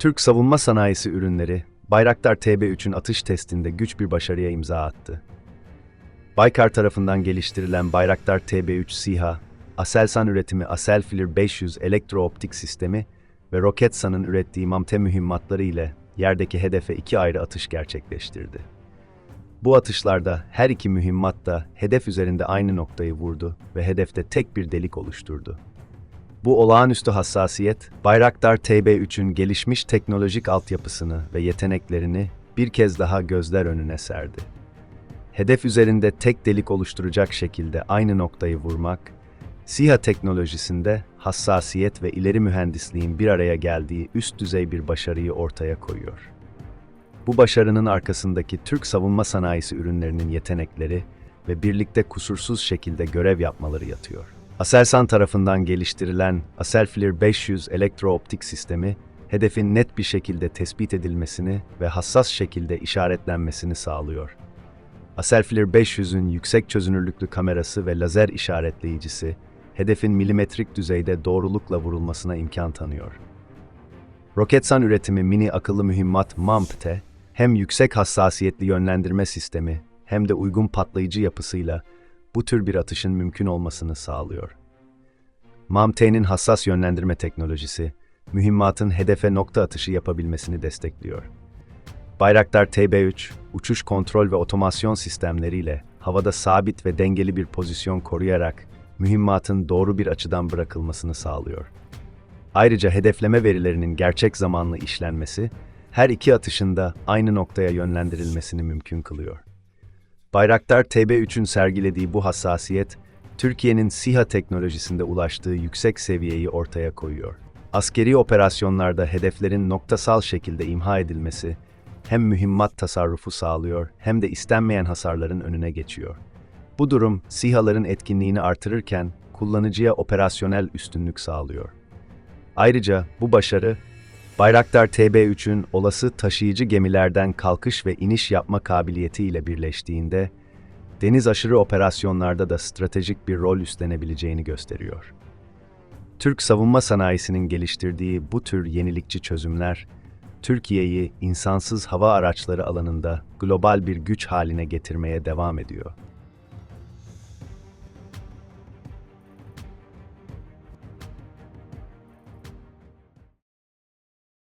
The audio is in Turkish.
Türk savunma sanayisi ürünleri, Bayraktar TB3'ün atış testinde güç bir başarıya imza attı. Baykar tarafından geliştirilen Bayraktar TB3 SİHA, Aselsan üretimi Aselfilir 500 elektrooptik sistemi ve Roketsan'ın ürettiği MAMTE mühimmatları ile yerdeki hedefe iki ayrı atış gerçekleştirdi. Bu atışlarda her iki mühimmat da hedef üzerinde aynı noktayı vurdu ve hedefte tek bir delik oluşturdu. Bu olağanüstü hassasiyet, Bayraktar TB3'ün gelişmiş teknolojik altyapısını ve yeteneklerini bir kez daha gözler önüne serdi. Hedef üzerinde tek delik oluşturacak şekilde aynı noktayı vurmak, SİHA teknolojisinde hassasiyet ve ileri mühendisliğin bir araya geldiği üst düzey bir başarıyı ortaya koyuyor. Bu başarının arkasındaki Türk savunma sanayisi ürünlerinin yetenekleri ve birlikte kusursuz şekilde görev yapmaları yatıyor. Aselsan tarafından geliştirilen Aselfilir 500 elektrooptik sistemi, hedefin net bir şekilde tespit edilmesini ve hassas şekilde işaretlenmesini sağlıyor. Aselfilir 500'ün yüksek çözünürlüklü kamerası ve lazer işaretleyicisi, hedefin milimetrik düzeyde doğrulukla vurulmasına imkan tanıyor. Roketsan üretimi mini akıllı mühimmat MAMP'te hem yüksek hassasiyetli yönlendirme sistemi hem de uygun patlayıcı yapısıyla bu tür bir atışın mümkün olmasını sağlıyor. MAMT'nin hassas yönlendirme teknolojisi, mühimmatın hedefe nokta atışı yapabilmesini destekliyor. Bayraktar TB3, uçuş kontrol ve otomasyon sistemleriyle havada sabit ve dengeli bir pozisyon koruyarak mühimmatın doğru bir açıdan bırakılmasını sağlıyor. Ayrıca hedefleme verilerinin gerçek zamanlı işlenmesi, her iki atışında aynı noktaya yönlendirilmesini mümkün kılıyor. Bayraktar TB3'ün sergilediği bu hassasiyet, Türkiye'nin SİHA teknolojisinde ulaştığı yüksek seviyeyi ortaya koyuyor. Askeri operasyonlarda hedeflerin noktasal şekilde imha edilmesi, hem mühimmat tasarrufu sağlıyor hem de istenmeyen hasarların önüne geçiyor. Bu durum, SİHA'ların etkinliğini artırırken kullanıcıya operasyonel üstünlük sağlıyor. Ayrıca bu başarı, Bayraktar TB3'ün olası taşıyıcı gemilerden kalkış ve iniş yapma kabiliyetiyle birleştiğinde, deniz aşırı operasyonlarda da stratejik bir rol üstlenebileceğini gösteriyor. Türk savunma sanayisinin geliştirdiği bu tür yenilikçi çözümler, Türkiye'yi insansız hava araçları alanında global bir güç haline getirmeye devam ediyor.